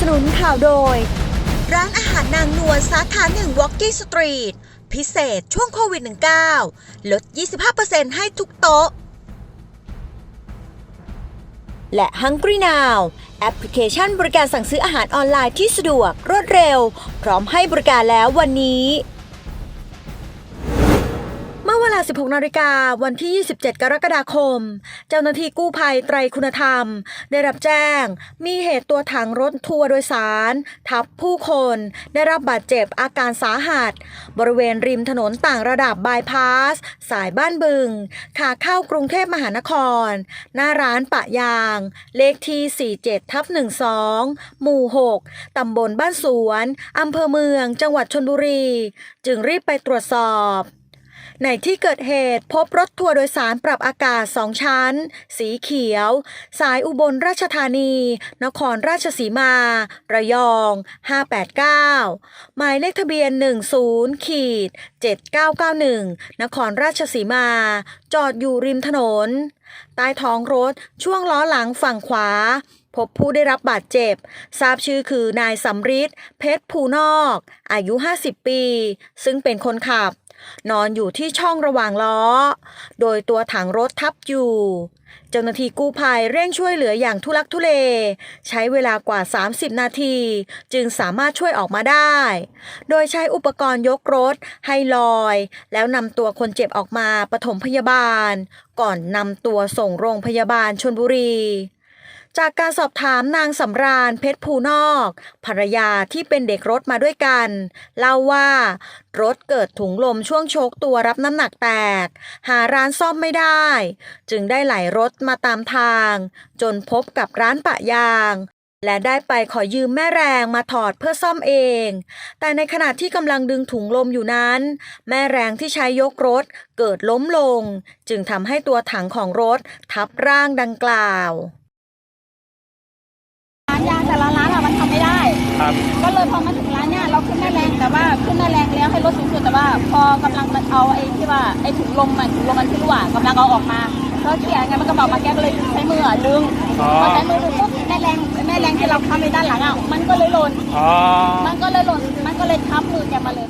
สนุนข่าวโดย ร้านอาหารนางนวลสาขาหนึ่งวอกกี้สตรีทพิเศษช่วงโควิด -19 ลด 25%ให้ทุกโต๊ะ และ Hungry Now แอปพลิเคชันบริการสั่งซื้ออาหารออนไลน์ที่สะดวกรวดเร็ว พร้อมให้บริการแล้ววันนี้ 16นาฬิกาวันที่ 27 กรกฎาคม เจ้าหน้าที่กู้ภัยไตรคุณธรรม ได้รับแจ้ง มีเหตุตัวถังรถทัวร์โดยสาร ทับผู้คนได้รับบาดเจ็บอาการสาหัส บริเวณริมถนนต่างระดับบายพาส สายบ้านบึง ขาเข้ากรุงเทพมหานคร หน้าร้านปะยาง เลขที่ 47ทับ12 หมู่ 6 ตำบลบ้านสวน อำเภอเมือง จังหวัดชนบุรี จึงรีบไปตรวจสอบ ในที่เกิดเหตุพบรถทัวร์โดยสารปรับอากาศสองชั้น สีเขียว สายอุบลราชธานี นครราชสีมา ระยอง 589 หมายเลขทะเบียน 10ขีด7991 นครราชสีมา จอดอยู่ริมถนน ใต้ท้องรถช่วงล้อหลังฝั่งขวา พบผู้ได้รับบาดเจ็บ ทราบชื่อคือนายสำริดเพชรภูนอก อายุ 50 ปี ซึ่งเป็นคนขับ นอนอยู่ที่ช่องระหว่างล้อ โดยตัวถังรถทับอยู่ เจ้าหน้าที่กู้ภัยเร่งช่วยเหลืออย่างทุลักทุเล ใช้เวลากว่า 30 นาที จึงสามารถช่วยออกมาได้ โดยใช้อุปกรณ์ยกรถให้ลอย แล้วนำตัวคนเจ็บออกมาปฐมพยาบาล ก่อนนำตัวส่งโรงพยาบาลชนบุรี จากการสอบถามนางสำราญเพชรภูนอก ภรรยาที่เป็นเด็กรถมาด้วยกัน เล่าว่า รถเกิดถุงลมช่วงโชกตัวรับน้ำหนักแตก หาร้านซ่อมไม่ได้ จึงได้ไหลรถมาตามทาง จนพบกับร้านปะยาง และได้ไปขอยืมแม่แรงมาถอดเพื่อซ่อมเอง แต่ในขณะที่กำลังดึงถุงลมอยู่นั้น แม่แรงที่ใช้ยกรถเกิดล้มลง จึงทำให้ตัวถังของรถทับร่างดังกล่าว ครับ ก็เลยพอมาถึงร้านเนี้ยเราขึ้นได้แรงแต่ว่าขึ้นได้แรงแล้วให้รถสูงสุดแต่ว่า พอกำลังมันเอาไอ้ที่ว่าไอ้ถุงลมมันถุงลมมันที่รั่วกำลังเอาออกมาก็เขี่ยไงมันก็บอกมาแกก็เลยใช้มืออะดึงอ๋อ พอใช้มือดึงปุ๊บแม่แรงแม่แรงที่เราค้ำในด้านหลังอะมันก็เลยหล่นอ๋อ มันก็เลยหล่นมันก็เลยทับมือแกมาเลย